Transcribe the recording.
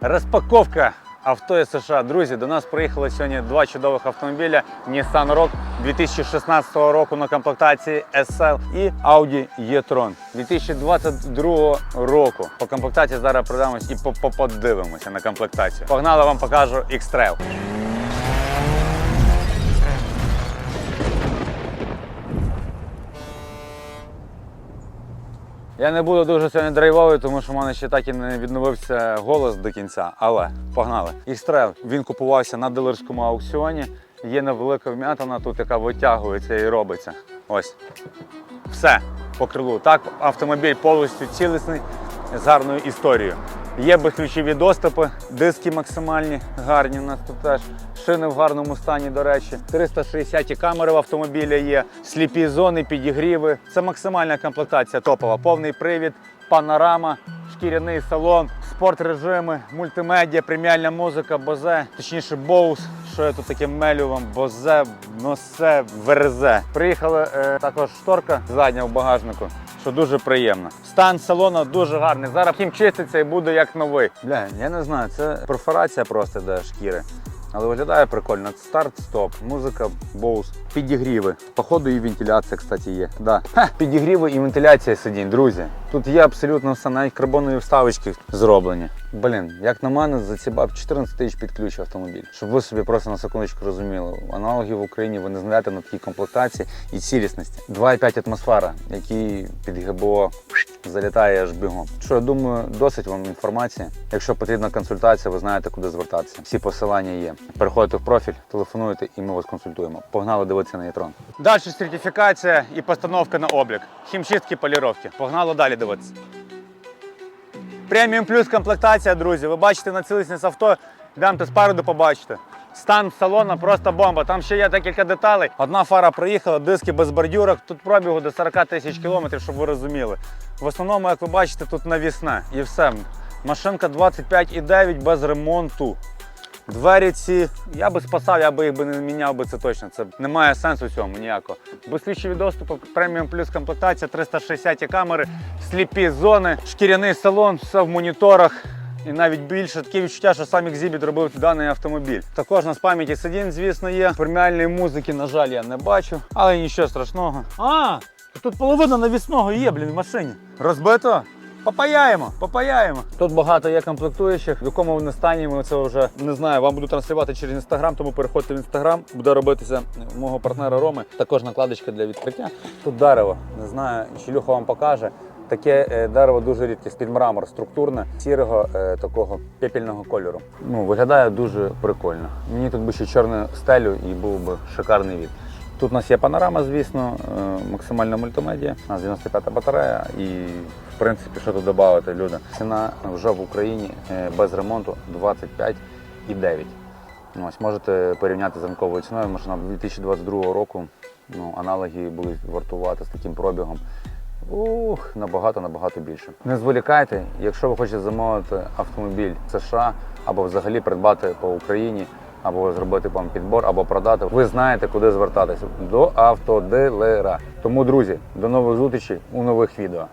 Розпаковка авто із США. Друзі, до нас приїхали сьогодні два чудових автомобіля Nissan Rogue 2016 року на комплектації SL і Audi e-tron 2022 року. По комплектації зараз пройдемось і по- по- подивимося на комплектацію. Погнали, вам покажу X-Trail. Я не буду дуже сьогодні драйвовий, тому що в мене ще так і не відновився голос до кінця. Але погнали. X-Trail, він купувався на дилерському аукціоні. Є невелика вм'ятина тут, яка витягується і робиться. Ось. Все по крилу. Так, автомобіль повністю цілісний з гарною історією. Є безключові доступи, диски максимальні, гарні у нас тут теж. Шини в гарному стані, до речі. 360 камери в автомобілі є, сліпі зони, підігріви. Це максимальна комплектація топова. Повний привід, панорама, шкіряний салон, спорт режими, мультимедіа, преміальна музика, бозе, точніше боус. Що я тут таке мелю вам? Бозе, носе, верзе. Приїхала е, також шторка задня в багажнику, що дуже приємно. Стан салону дуже гарний. Зараз хім чиститься і буде як новий. Бля, я не знаю, це перфорація просто до шкіри. Але виглядає прикольно. Старт-стоп, музика, боус, підігріви. Походу і вентиляція, кстати, є. Да. Ха, підігріви і вентиляція сидінь, друзі. Тут є абсолютно все, навіть карбонові вставочки зроблені. Блін, як на мене, за ці 14 тисяч під ключ автомобіль. Щоб ви собі просто на секундочку розуміли. Аналогів в Україні ви не знаєте на такій комплектації і цілісності. 2,5 атмосфера, який під ГБО залітає аж бігом. Що я думаю, досить вам інформації. Якщо потрібна консультація, ви знаєте, куди звертатися. Всі посилання є. Переходите в профіль, телефонуєте і ми вас консультуємо. Погнали дивитися на Єтрон. Далі сертифікація і постановка на облік. Хімчистки, поліровки. Погнали далі дивитися. Преміум плюс комплектація, друзі. Ви бачите на цілісність авто, йдемте спереду побачите. Стан салона просто бомба. Там ще є декілька деталей. Одна фара приїхала, диски без бордюрок. Тут пробігу до 40 тисяч кілометрів, щоб ви розуміли. В основному, як ви бачите, тут навісне і все. Машинка 25,9 без ремонту. Двері ці, я би спасав, я би їх не міняв би це точно. Це немає сенсу в цьому ніякого. Безключові доступи, преміум плюс комплектація, 360 камери, сліпі зони, шкіряний салон, все в моніторах. І навіть більше таке відчуття, що сам Exhibit робив даний автомобіль. Також на пам'яті сидінь, звісно, є. Преміальної музики, на жаль, я не бачу, але нічого страшного. А, тут половина навісного є, блін, в машині. Розбито? Попаяємо, попаяємо. Тут багато є комплектуючих, в якому вони стані, ми це вже не знаю. Вам буду транслювати через інстаграм, тому переходьте в інстаграм. Буде робитися мого партнера Роми. Також накладочка для відкриття. Тут дерево. Не знаю, чи Люха вам покаже. Таке е, дерево дуже рідке, під мрамор, структурне, сірого е, такого пепельного кольору. Ну, виглядає дуже прикольно. Мені тут би ще чорну стелю і був би шикарний від. Тут у нас є панорама, звісно, е, максимальна мультимедіа, у нас 95-та батарея і в принципі, що тут додати, люди. Ціна вже в Україні без ремонту 25,9. Ну, ось можете порівняти з ринковою ціною. Машина 2022 року. Ну, аналоги будуть вартувати з таким пробігом. Ух, набагато набагато більше. Не зволікайте, якщо ви хочете замовити автомобіль в США або взагалі придбати по Україні, або зробити вам підбор, або продати, ви знаєте, куди звертатися до автодилера. Тому, друзі, до нових зустрічей у нових відео.